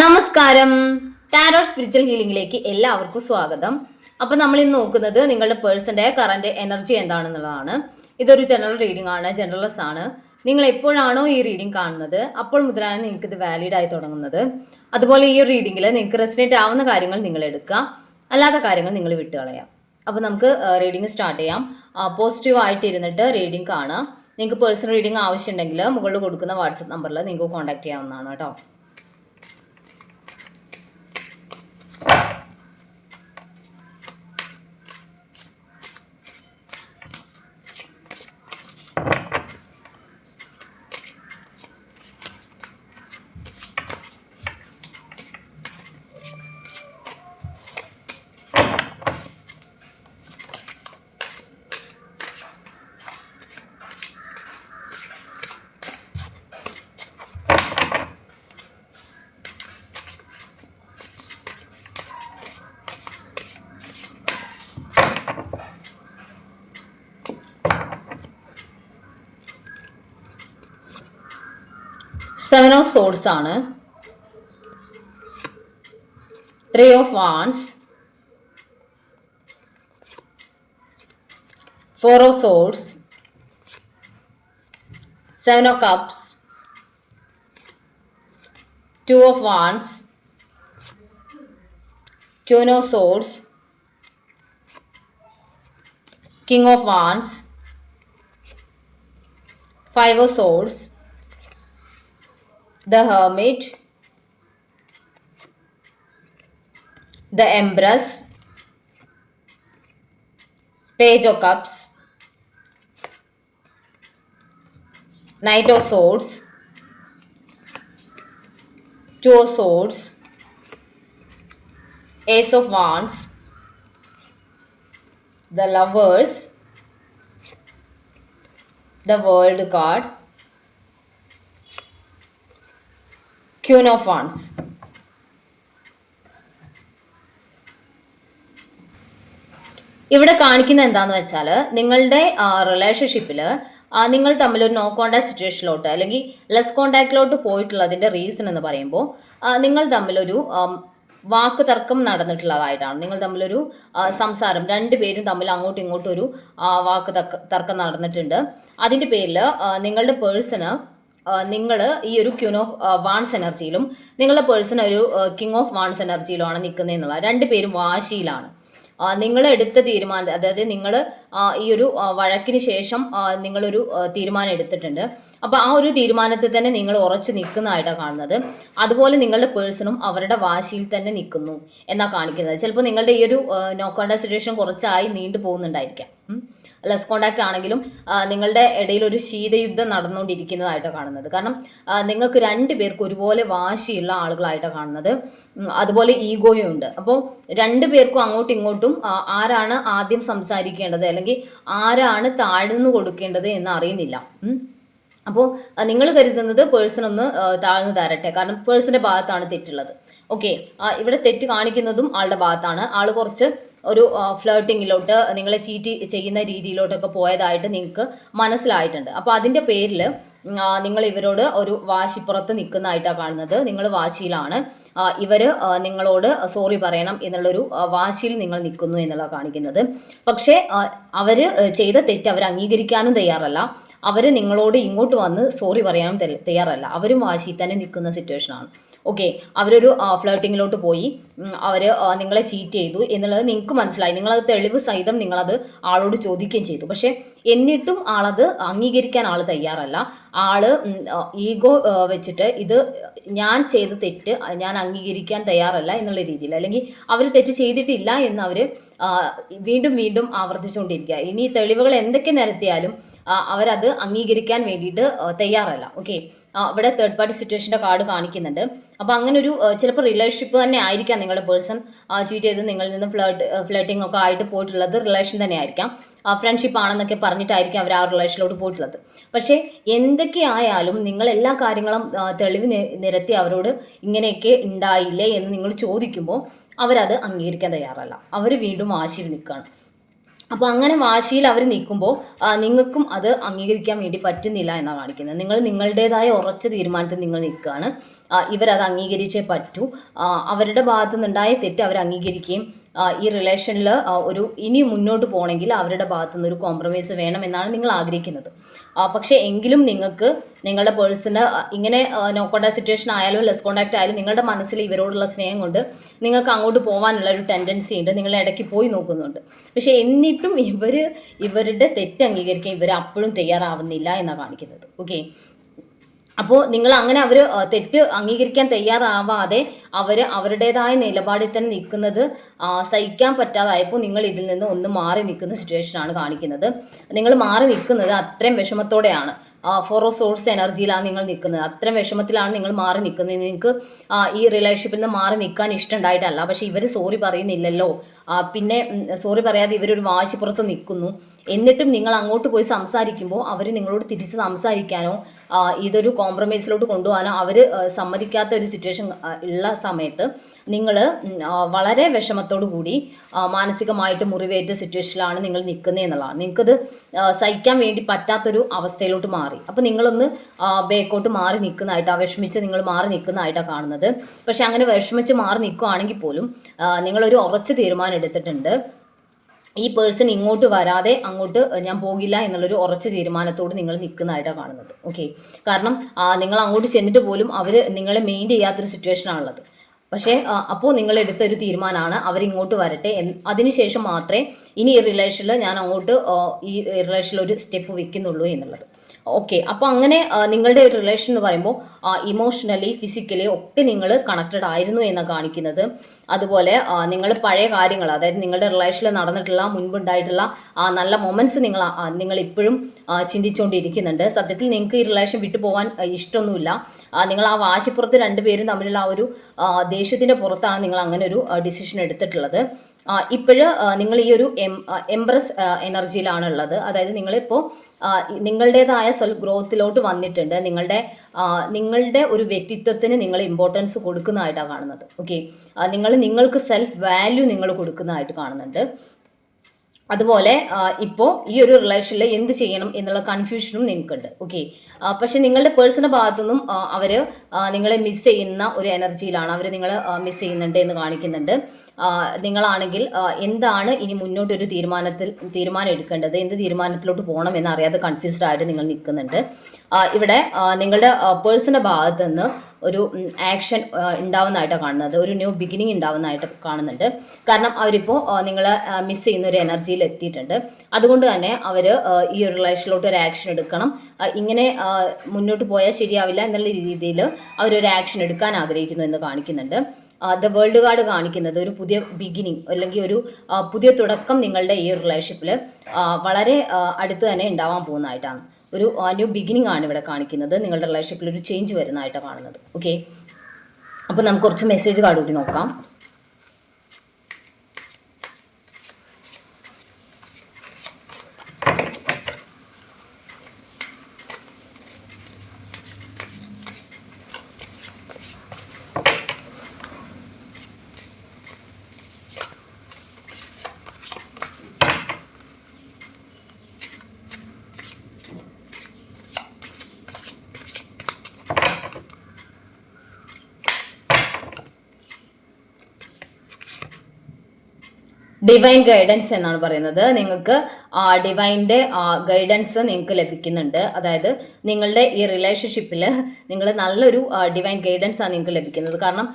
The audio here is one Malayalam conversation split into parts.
നമസ്കാരം ടാരോ സ്പിരിച്വൽ ഹീലിംഗിലേക്ക് എല്ലാവർക്കും സ്വാഗതം അപ്പൊ നമ്മൾ ഇന്ന് നോക്കുന്നത് നിങ്ങളുടെ പേഴ്സന്റെ കറന്റ് എനർജി എന്താണെന്നുള്ളതാണ് ഇതൊരു ജനറൽ റീഡിംഗ് ആണ് ജനറൽസ് ആണ് നിങ്ങൾ എപ്പോഴാണോ ഈ റീഡിംഗ് കാണുന്നത് അപ്പോൾ മുതലാണ് നിങ്ങൾക്ക് ഇത് വാലിഡ് ആയി തുടങ്ങുന്നത് അതുപോലെ ഈ റീഡിംഗിൽ നിങ്ങൾക്ക് റെസിനേറ്റ് ആവുന്ന കാര്യങ്ങൾ നിങ്ങൾ എടുക്കുക അല്ലാത്ത കാര്യങ്ങൾ നിങ്ങൾ വിട്ടുകളയാം അപ്പോൾ നമുക്ക് റീഡിംഗ് സ്റ്റാർട്ട് ചെയ്യാം പോസിറ്റീവ് ആയിട്ട് ഇരുന്നിട്ട് റീഡിംഗ് കാണാം നിങ്ങൾക്ക് പേഴ്സണൽ റീഡിംഗ് ആവശ്യമുണ്ടെങ്കിൽ മുകളിൽ കൊടുക്കുന്ന വാട്സപ്പ് നമ്പറിൽ നിങ്ങൾക്ക് കോൺടാക്ട് ചെയ്യാവുന്നതാണ് കേട്ടോ Seven of Swords aanu, Three of Wands, Four of Swords, Seven of Cups, Two of Wands, Queen of Swords, King of Wands, Five of Swords, the hermit, the empress, page of cups, knight of swords, two of swords, ace of wands, the lovers, the world card, queen ഇവിടെ കാണിക്കുന്ന എന്താന്ന് വെച്ചാൽ നിങ്ങളുടെ റിലേഷൻഷിപ്പിൽ നിങ്ങൾ തമ്മിൽ ഒരു നോ കോണ്ടാക്ട് സിറ്റുവേഷനിലോട്ട് അല്ലെങ്കിൽ ലെസ് കോണ്ടാക്റ്റിലോട്ട് പോയിട്ടുള്ളതിൻ്റെ റീസൺ എന്ന് പറയുമ്പോൾ നിങ്ങൾ തമ്മിലൊരു വാക്ക് തർക്കം നടന്നിട്ടുള്ളതായിട്ടാണ് നിങ്ങൾ തമ്മിലൊരു സംസാരം രണ്ട് പേരും തമ്മിൽ അങ്ങോട്ടും ഇങ്ങോട്ടും ഒരു വാക്ക് തർക്കം നടന്നിട്ടുണ്ട് അതിൻ്റെ പേരിൽ നിങ്ങളുടെ പേഴ്സണ് നിങ്ങൾ ഈ ഒരു ക്യൂൻ ഓഫ് വാൺസ് എനർജിയിലും നിങ്ങളുടെ പേഴ്സൺ ഒരു കിങ് ഓഫ് വാൺസ് എനർജിയിലുമാണ് നിൽക്കുന്നത് എന്നുള്ള രണ്ട് പേരും വാശിയിലാണ് നിങ്ങൾ എടുത്ത തീരുമാനം അതായത് നിങ്ങൾ ഈ ഒരു വഴക്കിന് ശേഷം നിങ്ങളൊരു തീരുമാനം എടുത്തിട്ടുണ്ട് അപ്പോൾ ആ ഒരു തീരുമാനത്തിൽ തന്നെ നിങ്ങൾ ഉറച്ചു നിൽക്കുന്നതായിട്ടാണ് കാണുന്നത് അതുപോലെ നിങ്ങളുടെ പേഴ്സണും അവരുടെ വാശിയിൽ തന്നെ നിൽക്കുന്നു എന്നാണ് കാണിക്കുന്നത് ചിലപ്പോൾ നിങ്ങളുടെ ഈ ഒരു നോ സിറ്റുവേഷൻ കുറച്ചായി നീണ്ടു പോകുന്നുണ്ടായിരിക്കാം ലെസ് കോണ്ടാക്ട് ആണെങ്കിലും നിങ്ങളുടെ ഇടയിൽ ഒരു ശീതയുദ്ധം നടന്നുകൊണ്ടിരിക്കുന്നതായിട്ടോ കാണുന്നത് കാരണം നിങ്ങൾക്ക് രണ്ട് പേർക്ക് ഒരുപോലെ വാശിയുള്ള ആളുകളായിട്ടോ കാണുന്നത് അതുപോലെ ഈഗോയും ഉണ്ട് അപ്പോൾ രണ്ട് പേർക്കും അങ്ങോട്ടും ഇങ്ങോട്ടും ആരാണ് ആദ്യം സംസാരിക്കേണ്ടത് അല്ലെങ്കിൽ ആരാണ് താഴ്ന്നു കൊടുക്കേണ്ടത് എന്ന് അറിയുന്നില്ല അപ്പോൾ നിങ്ങൾ കരുതുന്നത് പേഴ്സൺ ഒന്ന് താഴ്ന്നു തരട്ടെ കാരണം പേഴ്സന്റെ ഭാഗത്താണ് തെറ്റുള്ളത് ഓക്കെ ഇവിടെ തെറ്റ് കാണിക്കുന്നതും ആളുടെ ഭാഗത്താണ് ആൾ കുറച്ച് ഒരു ഫ്ലേട്ടിങ്ങിലോട്ട് നിങ്ങളെ ചീറ്റ് ചെയ്യുന്ന രീതിയിലോട്ടൊക്കെ പോയതായിട്ട് നിങ്ങൾക്ക് മനസ്സിലായിട്ടുണ്ട് അപ്പോൾ അതിൻ്റെ പേരിൽ നിങ്ങൾ ഇവരോട് ഒരു വാശിപ്പുറത്ത് നിൽക്കുന്നതായിട്ടാണ് കാണുന്നത് നിങ്ങൾ വാശിയിലാണ് ഇവർ നിങ്ങളോട് സോറി പറയണം എന്നുള്ളൊരു വാശിയിൽ നിങ്ങൾ നിൽക്കുന്നു എന്നുള്ള കാണിക്കുന്നത് പക്ഷേ അവർ ചെയ്ത തെറ്റ് അവർ അംഗീകരിക്കാനും തയ്യാറല്ല അവർ നിങ്ങളോട് ഇങ്ങോട്ട് വന്ന് സോറി പറയാനും തയ്യാറല്ല അവരും വാശി തന്നെ നിൽക്കുന്ന സിറ്റുവേഷനാണ് ഓക്കെ അവരൊരു ഫ്ലോട്ടിങ്ങിലോട്ട് പോയി അവർ നിങ്ങളെ ചീറ്റ് ചെയ്തു എന്നുള്ളത് നിങ്ങൾക്ക് മനസ്സിലായി നിങ്ങളത് തെളിവ് സഹിതം നിങ്ങളത് ആളോട് ചോദിക്കുകയും ചെയ്തു പക്ഷേ എന്നിട്ടും ആളത് അംഗീകരിക്കാൻ ആൾ തയ്യാറല്ല ആള് ഈഗോ വെച്ചിട്ട് ഇത് ഞാൻ ചെയ്ത തെറ്റ് ഞാൻ അംഗീകരിക്കാൻ തയ്യാറല്ല എന്നുള്ള രീതിയിൽ അല്ലെങ്കിൽ അവർ തെറ്റ് ചെയ്തിട്ടില്ല എന്ന് അവർ വീണ്ടും വീണ്ടും ആവർത്തിച്ചുകൊണ്ടിരിക്കുക ഇനി തെളിവുകൾ എന്തൊക്കെ നിരത്തിയാലും അവരത് അംഗീകരിക്കാൻ വേണ്ടിയിട്ട് തയ്യാറല്ല ഓക്കെ ഇവിടെ തേർഡ് പാർട്ടി സിറ്റുവേഷൻ്റെ കാർഡ് കാണിക്കുന്നുണ്ട് അപ്പോൾ അങ്ങനെ ഒരു ചിലപ്പോൾ റിലേഷൻഷിപ്പ് തന്നെ ആയിരിക്കാം നിങ്ങളുടെ പേഴ്സൺ ചീറ്റ് ചെയ്ത് നിങ്ങളിൽ നിന്ന് ഫ്ലർട്ട് ഫ്ലേട്ടിംഗ് ഒക്കെ ആയിട്ട് പോയിട്ടുള്ളത് റിലേഷൻ തന്നെ ആയിരിക്കാം ഫ്രണ്ട്ഷിപ്പ് ആണെന്നൊക്കെ പറഞ്ഞിട്ടായിരിക്കും അവർ ആ റിലേഷനിലോട്ട് പോയിട്ടുള്ളത് പക്ഷേ എന്തൊക്കെ ആയാലും നിങ്ങൾ എല്ലാ കാര്യങ്ങളും തെളിവ് നിരത്തി അവരോട് ഇങ്ങനെയൊക്കെ ഉണ്ടായില്ലേ എന്ന് നിങ്ങൾ ചോദിക്കുമ്പോൾ അവരത് അംഗീകരിക്കാൻ തയ്യാറല്ല അവർ വീണ്ടും ആശിയിൽ നിൽക്കുകയാണ് അപ്പോൾ അങ്ങനെ വാശിയിൽ അവർ നിൽക്കുമ്പോൾ നിങ്ങൾക്കും അത് അംഗീകരിക്കാൻ വേണ്ടി പറ്റുന്നില്ല എന്നാണ് കാണിക്കുന്നത് നിങ്ങൾ നിങ്ങളുടേതായ ഉറച്ച തീരുമാനത്തിൽ നിങ്ങൾ നിൽക്കുകയാണ് ഇവരത് അംഗീകരിച്ചേ പറ്റൂ അവരുടെ ഭാഗത്തു നിന്നുണ്ടായ തെറ്റ് അവർ അംഗീകരിക്കുകയും ഈ റിലേഷനിൽ ഒരു ഇനി മുന്നോട്ട് പോകണമെങ്കിൽ അവരുടെ ഭാഗത്തു നിന്ന് ഒരു കോംപ്രമൈസ് വേണം എന്നാണ് നിങ്ങൾ ആഗ്രഹിക്കുന്നത് പക്ഷേ എങ്കിലും നിങ്ങൾക്ക് നിങ്ങളുടെ പേഴ്സണ് ഇങ്ങനെ നോ കോൺടാക്ട് സിറ്റുവേഷൻ ആയാലും ലെസ് കോൺടാക്ട് ആയാലും നിങ്ങളുടെ മനസ്സിൽ ഇവരോടുള്ള സ്നേഹം കൊണ്ട് നിങ്ങൾക്ക് അങ്ങോട്ട് പോകാനുള്ള ഒരു ടെൻഡൻസി ഉണ്ട് നിങ്ങൾ ഇടയ്ക്ക് പോയി നോക്കുന്നുണ്ട് പക്ഷേ എന്നിട്ടും ഇവർ ഇവരുടെ തെറ്റ് അംഗീകരിക്കാൻ ഇവർ അപ്പോഴും തയ്യാറാവുന്നില്ല എന്നാണ് കാണിക്കുന്നത് ഓക്കെ അപ്പോൾ നിങ്ങൾ അങ്ങനെ അവർ തെറ്റ് അംഗീകരിക്കാൻ തയ്യാറാവാതെ അവർ അവരുടേതായ നിലപാടിൽ തന്നെ നിൽക്കുന്നത് സഹിക്കാൻ പറ്റാതായപ്പോൾ നിങ്ങൾ ഇതിൽ നിന്ന് ഒന്ന് മാറി നിൽക്കുന്ന സിറ്റുവേഷനാണ് കാണിക്കുന്നത് നിങ്ങൾ മാറി നിൽക്കുന്നത് അത്രയും വിഷമത്തോടെയാണ് ഫോർ സോഴ്സ് എനർജിയിലാണ് നിങ്ങൾ നിൽക്കുന്നത് അത്ര വിഷമത്തിലാണ് നിങ്ങൾ മാറി നിൽക്കുന്നത് നിങ്ങൾക്ക് ഈ റിലേഷൻഷിപ്പിൽ നിന്ന് മാറി നിൽക്കാൻ ഇഷ്ടമുണ്ടായിട്ടല്ല പക്ഷേ ഇവർ സോറി പറയുന്നില്ലല്ലോ പിന്നെ സോറി പറയാതെ ഇവരൊരു വാശിപ്പുറത്ത് നിൽക്കുന്നു എന്നിട്ടും നിങ്ങൾ അങ്ങോട്ട് പോയി സംസാരിക്കുമ്പോൾ അവർ നിങ്ങളോട് തിരിച്ച് സംസാരിക്കാനോ ഇതൊരു കോംപ്രമൈസിലോട്ട് കൊണ്ടുപോകാനോ അവർ സമ്മതിക്കാത്ത ഒരു സിറ്റുവേഷൻ ഉള്ള സമയത്ത് നിങ്ങൾ വളരെ വിഷമത്തോടു കൂടി മാനസികമായിട്ട് മുറിവേറ്റ സിറ്റുവേഷനിലാണ് നിങ്ങൾ നിൽക്കുന്നത് എന്നുള്ളതാണ് നിങ്ങൾക്കത് സഹിക്കാൻ വേണ്ടി പറ്റാത്തൊരു അവസ്ഥയിലോട്ട് മാറി മാറി അപ്പോൾ നിങ്ങളൊന്ന് ബേക്കോട്ട് മാറി നിൽക്കുന്നതായിട്ടാണ് വിഷമിച്ച് നിങ്ങൾ മാറി നിൽക്കുന്നതായിട്ടാണ് കാണുന്നത് പക്ഷെ അങ്ങനെ വിഷമിച്ച് മാറി നിൽക്കുകയാണെങ്കിൽ പോലും നിങ്ങളൊരു ഉറച്ച തീരുമാനം എടുത്തിട്ടുണ്ട് ഈ പേഴ്സൺ ഇങ്ങോട്ട് വരാതെ അങ്ങോട്ട് ഞാൻ പോകില്ല എന്നുള്ളൊരു ഉറച്ച തീരുമാനത്തോട് നിങ്ങൾ നിൽക്കുന്നതായിട്ടാണ് കാണുന്നത് ഓക്കെ കാരണം നിങ്ങൾ അങ്ങോട്ട് ചെന്നിട്ട് പോലും അവർ നിങ്ങളെ മെയിൻ ചെയ്യാത്തൊരു സിറ്റുവേഷനാണുള്ളത് പക്ഷേ അപ്പോൾ നിങ്ങൾ ഒരു തീരുമാനമാണ് അവരിങ്ങോട്ട് വരട്ടെ അതിനുശേഷം മാത്രമേ ഇനി ഈ റിലേഷനിൽ ഞാൻ അങ്ങോട്ട് ഈ റിലേഷനിൽ ഒരു സ്റ്റെപ്പ് വെക്കുന്നുള്ളൂ എന്നുള്ളത് ഓക്കെ അപ്പോൾ അങ്ങനെ നിങ്ങളുടെ ഒരു റിലേഷൻ എന്ന് പറയുമ്പോൾ ഇമോഷണലി ഫിസിക്കലി ഒക്കെ നിങ്ങൾ കണക്റ്റഡ് ആയിരുന്നു എന്ന് കാണിക്കുന്നത് അതുപോലെ നിങ്ങൾ പഴയ കാര്യങ്ങൾ അതായത് നിങ്ങളുടെ റിലേഷനിൽ നടന്നിട്ടുള്ള മുൻപുണ്ടായിട്ടുള്ള നല്ല മൊമെന്റ്സ് നിങ്ങൾ നിങ്ങൾ ഇപ്പോഴും ചിന്തിച്ചുകൊണ്ടിരിക്കുന്നുണ്ട് സത്യത്തിൽ നിങ്ങൾക്ക് ഈ റിലേഷൻ വിട്ടുപോകാൻ പോകാൻ ഇഷ്ടമൊന്നുമില്ല നിങ്ങൾ ആ വാശിപ്പുറത്ത് രണ്ടുപേരും തമ്മിലുള്ള ആ ഒരു ദേഷ്യത്തിൻ്റെ പുറത്താണ് നിങ്ങൾ അങ്ങനെ ഒരു ഡിസിഷൻ എടുത്തിട്ടുള്ളത് ഇപ്പോഴ് നിങ്ങൾ ഈ ഒരു എം എംബ്രസ് എനർജിയിലാണുള്ളത് അതായത് നിങ്ങളിപ്പോൾ നിങ്ങളുടേതായ സെൽഫ് ഗ്രോത്തിലോട്ട് വന്നിട്ടുണ്ട് നിങ്ങളുടെ നിങ്ങളുടെ ഒരു വ്യക്തിത്വത്തിന് നിങ്ങൾ ഇമ്പോർട്ടൻസ് കൊടുക്കുന്നതായിട്ടാണ് കാണുന്നത് ഓക്കെ നിങ്ങൾ നിങ്ങൾക്ക് സെൽഫ് വാല്യൂ നിങ്ങൾ കൊടുക്കുന്നതായിട്ട് കാണുന്നുണ്ട് അതുപോലെ ഇപ്പോൾ ഈ ഒരു റിലേഷനിൽ എന്ത് ചെയ്യണം എന്നുള്ള കൺഫ്യൂഷനും നിങ്ങൾക്കുണ്ട് ഓക്കെ പക്ഷെ നിങ്ങളുടെ പേഴ്സണൽ ഭാഗത്തുനിന്നും അവർ നിങ്ങളെ മിസ് ചെയ്യുന്ന ഒരു എനർജിയിലാണ് അവർ നിങ്ങളെ മിസ് ചെയ്യുന്നുണ്ട് എന്ന് കാണിക്കുന്നുണ്ട് നിങ്ങളാണെങ്കിൽ എന്താണ് ഇനി മുന്നോട്ടൊരു തീരുമാനത്തിൽ തീരുമാനം എടുക്കേണ്ടത് എന്ത് തീരുമാനത്തിലോട്ട് പോകണം എന്ന് അറിയാതെ കൺഫ്യൂസ്ഡ് ആയിട്ട് നിങ്ങൾ നിൽക്കുന്നുണ്ട് ഇവിടെ നിങ്ങളുടെ പേഴ്സണൽ ഭാഗത്തുനിന്ന് ഒരു ആക്ഷൻ ഉണ്ടാവുന്നതായിട്ട് കാണുന്നത് ഒരു ന്യൂ ബിഗിനിങ് ഉണ്ടാവുന്നതായിട്ട് കാണുന്നുണ്ട് കാരണം അവരിപ്പോൾ നിങ്ങൾ മിസ് ചെയ്യുന്ന ഒരു എനർജിയിൽ എത്തിയിട്ടുണ്ട് അതുകൊണ്ട് തന്നെ അവർ ഈ ഒരു റിലേഷനിലോട്ട് ഒരു ആക്ഷൻ എടുക്കണം ഇങ്ങനെ മുന്നോട്ട് പോയാൽ ശരിയാവില്ല എന്നുള്ള രീതിയിൽ അവരൊരു ആക്ഷൻ എടുക്കാൻ ആഗ്രഹിക്കുന്നു എന്ന് കാണിക്കുന്നുണ്ട് ദ വേൾഡ് കാർഡ് കാണിക്കുന്നത് ഒരു പുതിയ ബിഗിനിങ് അല്ലെങ്കിൽ ഒരു പുതിയ തുടക്കം നിങ്ങളുടെ ഈ റിലേഷൻഷിപ്പിൽ വളരെ അടുത്ത് തന്നെ ഉണ്ടാവാൻ പോകുന്നതായിട്ടാണ് ഒരു ന്യൂ ബിഗിനിങ് ആണ് ഇവിടെ കാണിക്കുന്നത് നിങ്ങളുടെ റിലേഷൻഷിപ്പിൽ ഒരു ചേഞ്ച് വരുന്നതായിട്ടാണ് കാണുന്നത് ഓക്കെ അപ്പോൾ നമുക്ക് കുറച്ച് മെസ്സേജ് കാർഡ് കൂടി നോക്കാം ഡിവൈൻ ഗൈഡൻസ് എന്നാണ് പറയുന്നത് നിങ്ങൾക്ക് ഡിവൈൻ്റെ ഗൈഡൻസ് നിങ്ങൾക്ക് ലഭിക്കുന്നുണ്ട് അതായത് നിങ്ങളുടെ ഈ റിലേഷൻഷിപ്പിൽ നിങ്ങൾ നല്ലൊരു ഡിവൈൻ ഗൈഡൻസ് ആണ് നിങ്ങൾക്ക് ലഭിക്കുന്നത് കാരണം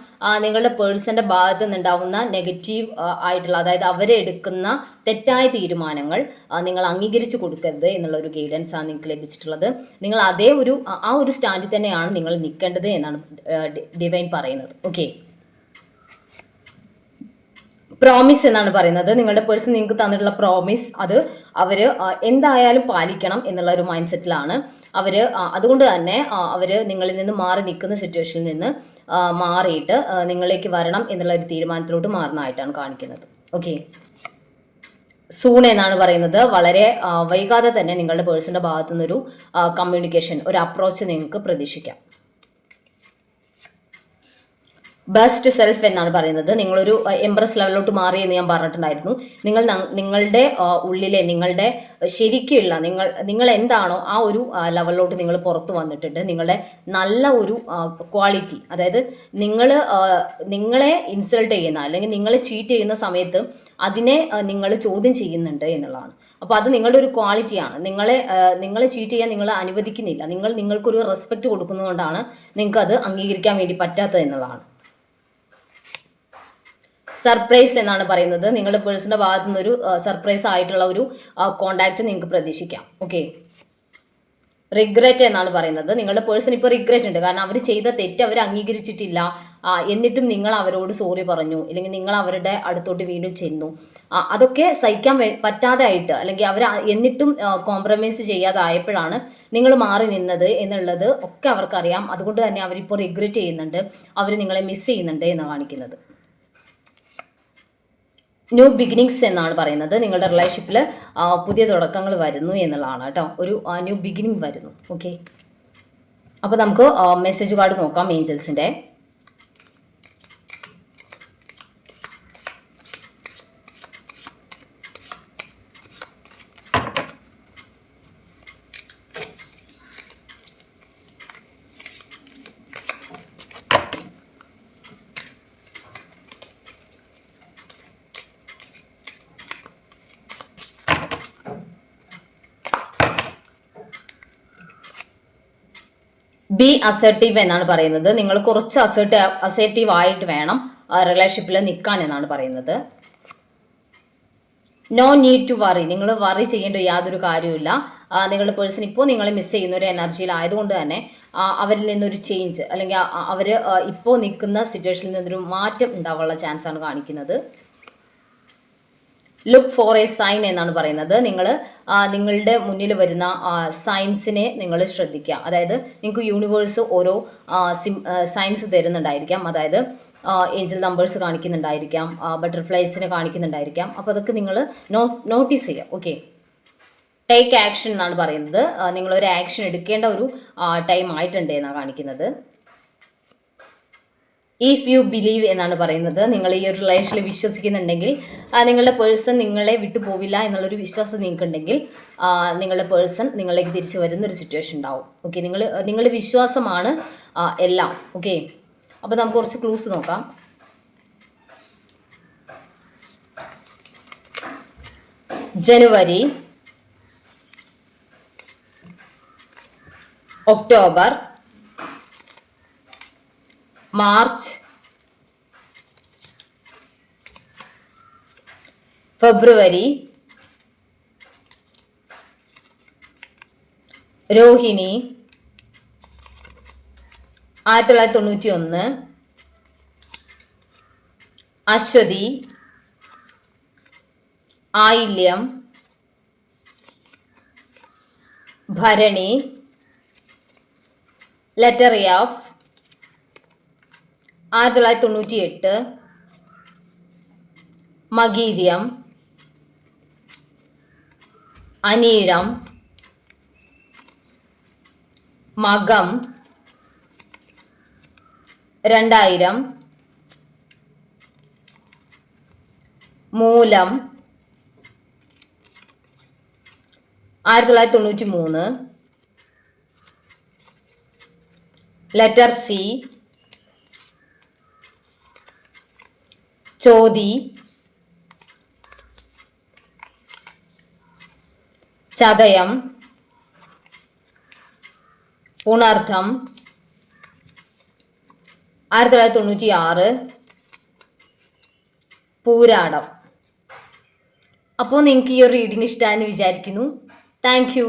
നിങ്ങളുടെ പേഴ്സൻ്റെ ഭാഗത്ത് നിന്നുണ്ടാവുന്ന നെഗറ്റീവ് ആയിട്ടുള്ള അതായത് എടുക്കുന്ന തെറ്റായ തീരുമാനങ്ങൾ നിങ്ങൾ അംഗീകരിച്ചു കൊടുക്കരുത് എന്നുള്ള ഒരു ഗൈഡൻസ് ആണ് നിങ്ങൾക്ക് ലഭിച്ചിട്ടുള്ളത് നിങ്ങൾ അതേ ഒരു ആ ഒരു സ്റ്റാൻഡിൽ തന്നെയാണ് നിങ്ങൾ നിൽക്കേണ്ടത് എന്നാണ് ഡിവൈൻ പറയുന്നത് ഓക്കെ പ്രോമിസ് എന്നാണ് പറയുന്നത് നിങ്ങളുടെ പേഴ്സൺ നിങ്ങൾക്ക് തന്നിട്ടുള്ള പ്രോമിസ് അത് അവർ എന്തായാലും പാലിക്കണം എന്നുള്ള ഒരു മൈൻഡ് സെറ്റിലാണ് അവർ അതുകൊണ്ട് തന്നെ അവർ നിങ്ങളിൽ നിന്ന് മാറി നിൽക്കുന്ന സിറ്റുവേഷനിൽ നിന്ന് മാറിയിട്ട് നിങ്ങളിലേക്ക് വരണം എന്നുള്ള ഒരു തീരുമാനത്തിലോട്ട് മാറുന്നതായിട്ടാണ് കാണിക്കുന്നത് ഓക്കെ സൂൺ എന്നാണ് പറയുന്നത് വളരെ വൈകാതെ തന്നെ നിങ്ങളുടെ പേഴ്സണിന്റെ ഭാഗത്തുനിന്നൊരു കമ്മ്യൂണിക്കേഷൻ ഒരു അപ്രോച്ച് നിങ്ങൾക്ക് പ്രതീക്ഷിക്കാം ബെസ്റ്റ് സെൽഫ് എന്നാണ് പറയുന്നത് നിങ്ങളൊരു എംപ്രസ് ലെവലിലോട്ട് മാറി എന്ന് ഞാൻ പറഞ്ഞിട്ടുണ്ടായിരുന്നു നിങ്ങൾ നിങ്ങളുടെ ഉള്ളിലെ നിങ്ങളുടെ ശരിക്കുള്ള നിങ്ങൾ നിങ്ങൾ എന്താണോ ആ ഒരു ലെവലിലോട്ട് നിങ്ങൾ പുറത്തു വന്നിട്ടുണ്ട് നിങ്ങളുടെ നല്ല ഒരു ക്വാളിറ്റി അതായത് നിങ്ങൾ നിങ്ങളെ ഇൻസൾട്ട് ചെയ്യുന്ന അല്ലെങ്കിൽ നിങ്ങളെ ചീറ്റ് ചെയ്യുന്ന സമയത്ത് അതിനെ നിങ്ങൾ ചോദ്യം ചെയ്യുന്നുണ്ട് എന്നുള്ളതാണ് അപ്പോൾ അത് നിങ്ങളുടെ ഒരു ക്വാളിറ്റിയാണ് നിങ്ങളെ നിങ്ങളെ ചീറ്റ് ചെയ്യാൻ നിങ്ങൾ അനുവദിക്കുന്നില്ല നിങ്ങൾ നിങ്ങൾക്കൊരു റെസ്പെക്റ്റ് കൊടുക്കുന്നതുകൊണ്ടാണ് നിങ്ങൾക്ക് അത് അംഗീകരിക്കാൻ വേണ്ടി പറ്റാത്തത് എന്നുള്ളതാണ് സർപ്രൈസ് എന്നാണ് പറയുന്നത് നിങ്ങളുടെ പേഴ്സണിന്റെ ഭാഗത്തു ഒരു സർപ്രൈസ് ആയിട്ടുള്ള ഒരു കോണ്ടാക്ട് നിങ്ങൾക്ക് പ്രതീക്ഷിക്കാം ഓക്കെ റിഗ്രറ്റ് എന്നാണ് പറയുന്നത് നിങ്ങളുടെ പേഴ്സൺ ഇപ്പോൾ റിഗ്രറ്റ് ഉണ്ട് കാരണം അവർ ചെയ്ത തെറ്റ് അവർ അംഗീകരിച്ചിട്ടില്ല എന്നിട്ടും നിങ്ങൾ അവരോട് സോറി പറഞ്ഞു അല്ലെങ്കിൽ നിങ്ങൾ അവരുടെ അടുത്തോട്ട് വീണ്ടും ചെന്നു അതൊക്കെ സഹിക്കാൻ പറ്റാതെ ആയിട്ട് അല്ലെങ്കിൽ അവർ എന്നിട്ടും കോംപ്രമൈസ് ആയപ്പോഴാണ് നിങ്ങൾ മാറി നിന്നത് എന്നുള്ളത് ഒക്കെ അവർക്കറിയാം അതുകൊണ്ട് തന്നെ അവരിപ്പോൾ റിഗ്രറ്റ് ചെയ്യുന്നുണ്ട് അവർ നിങ്ങളെ മിസ് ചെയ്യുന്നുണ്ട് എന്ന് കാണിക്കുന്നത് ന്യൂ ബിഗിനിങ്സ് എന്നാണ് പറയുന്നത് നിങ്ങളുടെ റിലേഷൻഷിപ്പിൽ പുതിയ തുടക്കങ്ങൾ വരുന്നു എന്നുള്ളതാണ് കേട്ടോ ഒരു ന്യൂ ബിഗിനിങ് വരുന്നു ഓക്കെ അപ്പോൾ നമുക്ക് മെസ്സേജ് കാർഡ് നോക്കാം ഏഞ്ചൽസിൻ്റെ ബി അസർട്ടീവ് എന്നാണ് പറയുന്നത് നിങ്ങൾ കുറച്ച് അസർട്ട് അസർട്ടീവ് ആയിട്ട് വേണം റിലേഷൻഷിപ്പിൽ നിൽക്കാൻ എന്നാണ് പറയുന്നത് നോ നീഡ് ടു വറി നിങ്ങൾ വറി ചെയ്യേണ്ട യാതൊരു കാര്യമില്ല നിങ്ങളുടെ പേഴ്സൺ ഇപ്പോൾ നിങ്ങൾ മിസ് ചെയ്യുന്ന ഒരു എനർജിയിൽ ആയതുകൊണ്ട് തന്നെ അവരിൽ നിന്നൊരു ചേഞ്ച് അല്ലെങ്കിൽ അവർ ഇപ്പോൾ നിൽക്കുന്ന സിറ്റുവേഷനിൽ നിന്നൊരു മാറ്റം ഉണ്ടാവാനുള്ള ചാൻസാണ് കാണിക്കുന്നത് ലുക്ക് ഫോർ എ സൈൻ എന്നാണ് പറയുന്നത് നിങ്ങൾ നിങ്ങളുടെ മുന്നിൽ വരുന്ന സൈൻസിനെ നിങ്ങൾ ശ്രദ്ധിക്കുക അതായത് നിങ്ങൾക്ക് യൂണിവേഴ്സ് ഓരോ സൈൻസ് തരുന്നുണ്ടായിരിക്കാം അതായത് ഏഞ്ചൽ നമ്പേഴ്സ് കാണിക്കുന്നുണ്ടായിരിക്കാം ബട്ടർഫ്ലൈസിനെ കാണിക്കുന്നുണ്ടായിരിക്കാം അപ്പോൾ അതൊക്കെ നിങ്ങൾ നോട്ടീസ് ചെയ്യുക ഓക്കെ ടേക്ക് ആക്ഷൻ എന്നാണ് പറയുന്നത് നിങ്ങളൊരു ആക്ഷൻ എടുക്കേണ്ട ഒരു ടൈം ആയിട്ടുണ്ട് എന്നാണ് കാണിക്കുന്നത് ഇഫ് യു ബിലീവ് എന്നാണ് പറയുന്നത് നിങ്ങൾ ഈ ഒരു റിലേഷനിൽ വിശ്വസിക്കുന്നുണ്ടെങ്കിൽ നിങ്ങളുടെ പേഴ്സൺ നിങ്ങളെ വിട്ടു പോവില്ല എന്നുള്ളൊരു വിശ്വാസം നിങ്ങൾക്കുണ്ടെങ്കിൽ നിങ്ങളുടെ പേഴ്സൺ നിങ്ങളിലേക്ക് തിരിച്ചു വരുന്ന ഒരു സിറ്റുവേഷൻ ഉണ്ടാവും ഓക്കെ നിങ്ങൾ നിങ്ങളുടെ വിശ്വാസമാണ് എല്ലാം ഓക്കെ അപ്പോൾ നമുക്ക് കുറച്ച് ക്ലൂസ് നോക്കാം January October March February Rohini ആയിരത്തി തൊള്ളായിരത്തി തൊണ്ണൂറ്റി ഒന്ന് അശ്വതി ആയില്യം ഭരണി ലെറ്ററി ഓഫ് ആയിരത്തി തൊള്ളായിരത്തി തൊണ്ണൂറ്റി എട്ട് മഗീര്യം അനീഴം മകം രണ്ടായിരം മൂലം ആയിരത്തി തൊള്ളായിരത്തി തൊണ്ണൂറ്റി മൂന്ന് ലെറ്റർ സി ചോതി ചതയം പുണർദ്ധം ആയിരത്തി തൊള്ളായിരത്തി തൊണ്ണൂറ്റി ആറ് പൂരാടം അപ്പോൾ നിങ്ങൾക്ക് ഈ ഒരു റീഡിംഗ് ഇഷ്ടമായെന്ന് വിചാരിക്കുന്നു താങ്ക്